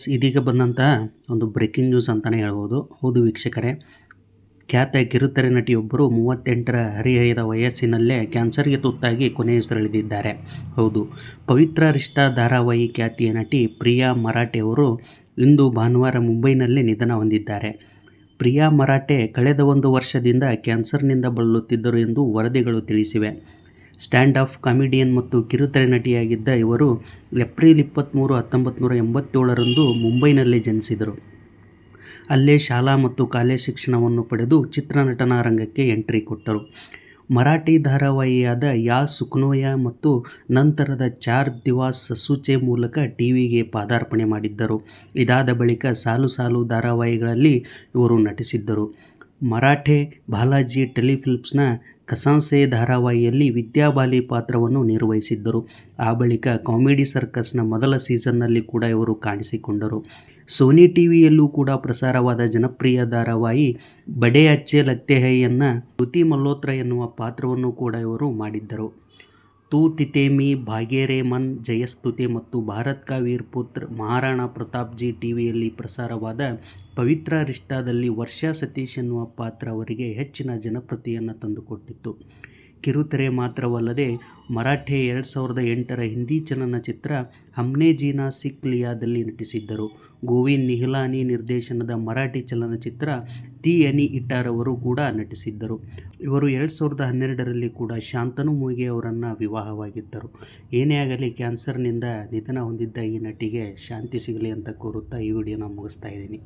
ಇದೀಗ ಬಂದಂಥ ಒಂದು ಬ್ರೇಕಿಂಗ್ ನ್ಯೂಸ್ ಅಂತಾನೆ ಹೇಳ್ಬೋದು. ಹೌದು ವೀಕ್ಷಕರೇ, ಖ್ಯಾತ ಕಿರುತೆರೆ ನಟಿಯೊಬ್ಬರು ಮೂವತ್ತೆಂಟರ ಹರಿಹರೆಯದ ವಯಸ್ಸಿನಲ್ಲೇ ಕ್ಯಾನ್ಸರ್ಗೆ ತುತ್ತಾಗಿ ಕೊನೆಯುಸಿರೆಳೆದಿದ್ದಾರೆ ಹೌದು, ಪವಿತ್ರ ರಿಶ್ತಾ ಧಾರಾವಾಹಿ ಖ್ಯಾತಿಯ ನಟಿ ಪ್ರಿಯಾ ಮರಾಠೆ ಅವರು ಇಂದು ಭಾನುವಾರ ಮುಂಬೈನಲ್ಲಿ ನಿಧನ ಹೊಂದಿದ್ದಾರೆ. ಪ್ರಿಯಾ ಮರಾಠೆ ಕಳೆದ ಒಂದು ವರ್ಷದಿಂದ ಕ್ಯಾನ್ಸರ್ನಿಂದ ಬಳಲುತ್ತಿದ್ದರು ಎಂದು ವರದಿಗಳು ತಿಳಿಸಿವೆ. ಸ್ಟ್ಯಾಂಡ್ ಅಪ್ ಕಾಮಿಡಿಯನ್ ಮತ್ತು ಕಿರುತೆರೆ ನಟಿಯಾಗಿದ್ದ ಇವರು ಏಪ್ರಿಲ್ ಇಪ್ಪತ್ತ್ಮೂರು ಹತ್ತೊಂಬತ್ತು ನೂರ ಎಂಬತ್ತೇಳರಂದು ಮುಂಬೈನಲ್ಲಿ ಜನಿಸಿದರು. ಅಲ್ಲೇ ಶಾಲಾ ಮತ್ತು ಕಾಲೇಜು ಶಿಕ್ಷಣವನ್ನು ಪಡೆದು ಚಿತ್ರನಟನಾ ರಂಗಕ್ಕೆ ಎಂಟ್ರಿ ಕೊಟ್ಟರು. ಮರಾಠಿ ಧಾರಾವಾಹಿಯಾದ ಯಾ ಸುಖನೋಯಾ' ಮತ್ತು ನಂತರದ ಚಾರ್ ದಿವಾಸ್ ಸಸೂಚೆ ಮೂಲಕ ಟಿವಿಗೆ ಪಾದಾರ್ಪಣೆ ಮಾಡಿದ್ದರು. ಇದಾದ ಬಳಿಕ ಸಾಲು ಸಾಲು ಧಾರಾವಾಹಿಗಳಲ್ಲಿ ಇವರು ನಟಿಸಿದ್ದರು. ಮರಾಠೆ ಬಾಲಾಜಿ ಟೆಲಿಫಿಲ್ಮ್ಸ್ನ ಕಸಾಂಸೆ ಧಾರಾವಾಹಿಯಲ್ಲಿ ವಿದ್ಯಾಬಾಲಿ ಪಾತ್ರವನ್ನು ನಿರ್ವಹಿಸಿದ್ದರು. ಆ ಬಳಿಕ ಕಾಮಿಡಿ ಸರ್ಕಸ್ನ ಮೊದಲ ಸೀಸನ್ನಲ್ಲಿ ಕೂಡ ಇವರು ಕಾಣಿಸಿಕೊಂಡರು. ಸೋನಿ ಟಿವಿಯಲ್ಲೂ ಕೂಡ ಪ್ರಸಾರವಾದ ಜನಪ್ರಿಯ ಧಾರಾವಾಹಿ ಬಡೆ ಅಚ್ಚೆ ಲಗ್ತೆ ಜ್ಯೋತಿ ಮಲ್ಹೋತ್ರಾ ಎನ್ನುವ ಪಾತ್ರವನ್ನು ಕೂಡ ಇವರು ಮಾಡಿದ್ದರು. ತೂ ತಿತೇಮಿ ಭಾಗ್ಯರೆ ಮನ್ ಜಯಸ್ತುತೆ ಮತ್ತು ಭಾರತ್ ಕಾ ವೀರ್ ಪುತ್ರ ಮಹಾರಾಣಾ ಪ್ರತಾಪ್ ಜಿ ಟಿವಿಯಲ್ಲಿ ಪ್ರಸಾರವಾದ ಪವಿತ್ರ ರಿಷ್ಟಾದಲ್ಲಿ ವರ್ಷಾ ಸತೀಶ್ ಎನ್ನುವ ಪಾತ್ರ ಅವರಿಗೆ ಹೆಚ್ಚಿನ ಜನಪ್ರಿಯತೆಯನ್ನು ತಂದುಕೊಟ್ಟಿತ್ತು. ಕಿರುತೆರೆ ಮಾತ್ರವಲ್ಲದೆ ಮರಾಠಿ ಎರಡು ಸಾವಿರದ ಎಂಟರ ಹಿಂದಿ ಚಲನಚಿತ್ರ ಹಮ್ನೆ ಜೀನಾ ಸಿಕ್ಲಿಯಾದಲ್ಲಿ ನಟಿಸಿದ್ದರು. ಗೋವಿಂದ್ ನಿಹಲಾನಿ ನಿರ್ದೇಶನದ ಮರಾಠಿ ಚಲನಚಿತ್ರ ತಿ ಎನಿ ಇಟಾರ್ ಅವರು ಕೂಡ ನಟಿಸಿದ್ದರು. ಇವರು ಎರಡು ಸಾವಿರದ ಹನ್ನೆರಡರಲ್ಲಿ ಕೂಡ ಶಾಂತನು ಮೂಗೆ ಅವರನ್ನು ವಿವಾಹವಾಗಿದ್ದರು. ಏನೇ ಆಗಲಿ ಕ್ಯಾನ್ಸರ್ನಿಂದ ನಿಧನ ಹೊಂದಿದ್ದ ಈ ನಟಿಗೆ ಶಾಂತಿ ಸಿಗಲಿ ಅಂತ ಕೋರುತ್ತಾ ಈ ವಿಡಿಯೋನ ಮುಗಿಸ್ತಾ ಇದ್ದೀನಿ.